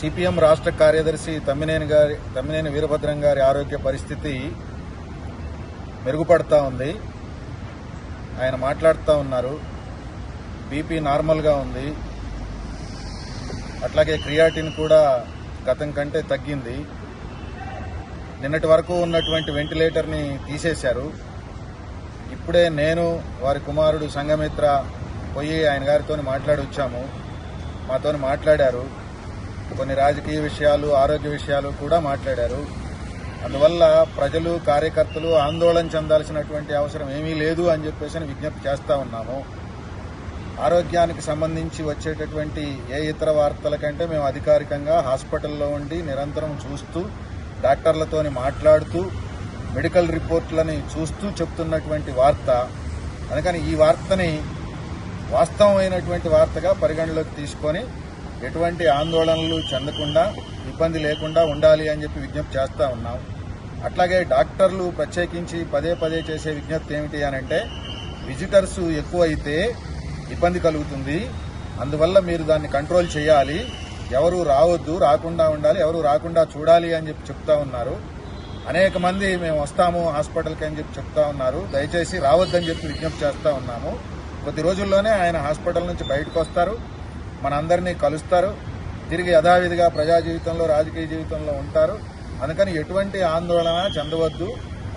CPM రాష్ట్ర కార్యదర్శి తమ్మినేని గారి తమ్మినేని వీరభద్రం గారి ఆరోగ్య పరిస్థితి మెరుగుపడతా ఉంది. ఆయన మాట్లాడుతూ ఉన్నారు. బీపీ నార్మల్గా ఉంది. అట్లాగే క్రియాటిన్ కూడా గతం కంటే తగ్గింది. నిన్నటి వరకు ఉన్నటువంటి వెంటిలేటర్ని తీసేశారు. ఇప్పుడే నేను వారి కుమారుడు సంఘమిత్ర పోయి ఆయన గారితో మాట్లాడి వచ్చాము మాతో మాట్లాడారు. కొన్ని రాజకీయ విషయాలు ఆరోగ్య విషయాలు కూడా మాట్లాడారు. అందువల్ల ప్రజలు కార్యకర్తలు ఆందోళన చెందాల్సినటువంటి అవసరం ఏమీ లేదు అని చెప్పేసి విజ్ఞప్తి చేస్తా ఉన్నాము. ఆరోగ్యానికి సంబంధించి వచ్చేటటువంటి ఏ ఇతర వార్తల కంటే మేము అధికారికంగా హాస్పిటల్లో ఉండి నిరంతరం చూస్తూ డాక్టర్లతోని మాట్లాడుతూ మెడికల్ రిపోర్ట్లని చూస్తూ చెప్తున్నటువంటి వార్త. అందుకని ఈ వార్తని వాస్తవమైనటువంటి వార్తగా పరిగణలోకి తీసుకొని ఎటువంటి ఆందోళనలు చెందకుండా ఇబ్బంది లేకుండా ఉండాలి అని చెప్పి విజ్ఞప్తి చేస్తూ ఉన్నాం. అట్లాగే డాక్టర్లు ప్రత్యేకించి పదే పదే చేసే విజ్ఞప్తి ఏమిటి అని అంటే విజిటర్స్ ఎక్కువ అయితే ఇబ్బంది కలుగుతుంది. అందువల్ల మీరు దాన్ని కంట్రోల్ చేయాలి. ఎవరు రావద్దు రాకుండా ఉండాలి ఎవరు రాకుండా చూడాలి అని చెప్పి చెప్తా ఉన్నారు. అనేక మంది మేము వస్తాము హాస్పిటల్కి అని చెప్పి చెప్తా ఉన్నారు. దయచేసి రావద్దని చెప్పి విజ్ఞప్తి చేస్తూ ఉన్నాము. కొద్ది రోజుల్లోనే ఆయన హాస్పిటల్ నుంచి బయటకు వస్తారు. మనందరినీ కలుస్తారు. తిరిగి యథావిధిగా ప్రజా జీవితంలో రాజకీయ జీవితంలో ఉంటారు. అందుకని ఎటువంటి ఆందోళన చెందవద్దు.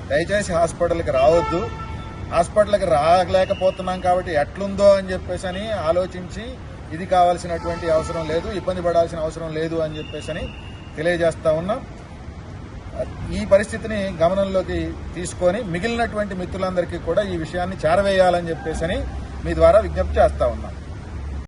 దయచేసి హాస్పిటల్కి రావద్దు. హాస్పిటల్కి రాలేకపోతున్నాం కాబట్టి ఎట్లుందో అని చెప్పేసి అని ఆలోచించి ఇది కావాల్సినటువంటి అవసరం లేదు ఇబ్బంది పడాల్సిన అవసరం లేదు అని చెప్పేసి అని తెలియజేస్తా ఉన్నాం. ఈ పరిస్థితిని గమనంలోకి తీసుకొని మిగిలినటువంటి మిత్రులందరికీ కూడా ఈ విషయాన్ని చేరవేయాలని చెప్పేసి అని మీ ద్వారా విజ్ఞప్తి చేస్తా ఉన్నాం.